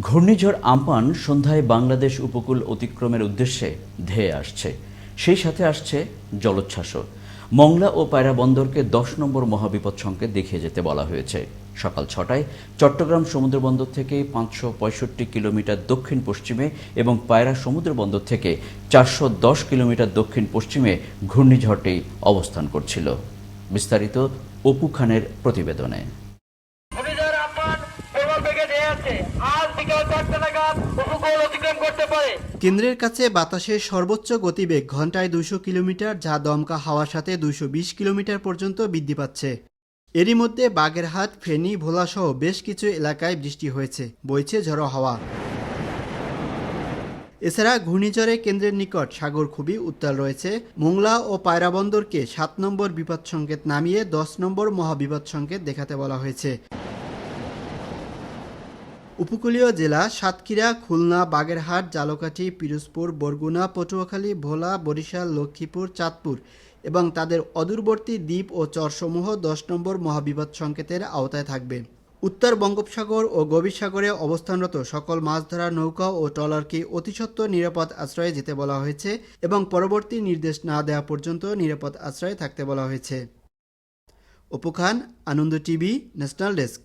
ঘূর্ণিঝড় আম্পান সন্ধ্যায় বাংলাদেশ উপকূল অতিক্রমের উদ্দেশ্যে ধেয়ে আসছে। সেই সাথে আসছে জলোচ্ছ্বাসও। মংলা ও পায়রা বন্দরকে দশ নম্বর মহাবিপদ সংকেত দেখিয়ে যেতে বলা হয়েছে। সকাল ছটায় চট্টগ্রাম সমুদ্র বন্দর থেকে পাঁচশো পঁয়ষট্টি কিলোমিটার দক্ষিণ পশ্চিমে এবং পায়রা সমুদ্র বন্দর থেকে চারশো দশ কিলোমিটার দক্ষিণ পশ্চিমে ঘূর্ণিঝড়টি অবস্থান করছিল। বিস্তারিত অপু খানের প্রতিবেদনে। কেন্দ্রের কাছে বাতাসের সর্বোচ্চ গতিবেগ ঘন্টায় দুশো কিলোমিটার, যা দমকা হাওয়ার সাথে দুশো বিশ কিলোমিটার পর্যন্ত বৃদ্ধি পাচ্ছে। এরই মধ্যে বাগেরহাট, ফেনী, ভোলাসহ বেশ কিছু এলাকায় বৃষ্টি হয়েছে, বইছে ঝড়ো হাওয়া। এছাড়া ঘূর্ণিঝড়ে কেন্দ্রের নিকট সাগর খুবই উত্তাল রয়েছে। মোংলা ও পায়রা বন্দরকে সাত নম্বর বিপদ সংকেত নামিয়ে দশ নম্বর মহাবিপদ সংকেত দেখাতে বলা হয়েছে। উপকূলীয় জেলা সাতক্ষীরা, খুলনা, বাগেরহাট, জালকাঠি, পিরোজপুর, বরগুনা, পটুয়াখালী, ভোলা, বরিশাল, লক্ষ্মীপুর, চাঁদপুর এবং তাদের অদূরবর্তী দ্বীপ ও চরসমূহ দশ নম্বর মহাবিপদ সংকেতের আওতায় থাকবে। উত্তর বঙ্গোপসাগর ও গভীর সাগরে অবস্থানরত সকল মাছ ধরার নৌকা ও ট্রলারকে অতিসত্ত্বর নিরাপদ আশ্রয়ে যেতে বলা হয়েছে এবং পরবর্তী নির্দেশ না দেওয়া পর্যন্ত নিরাপদ আশ্রয়ে থাকতে বলা হয়েছে। Apu Khan, Ananda TV, national desk.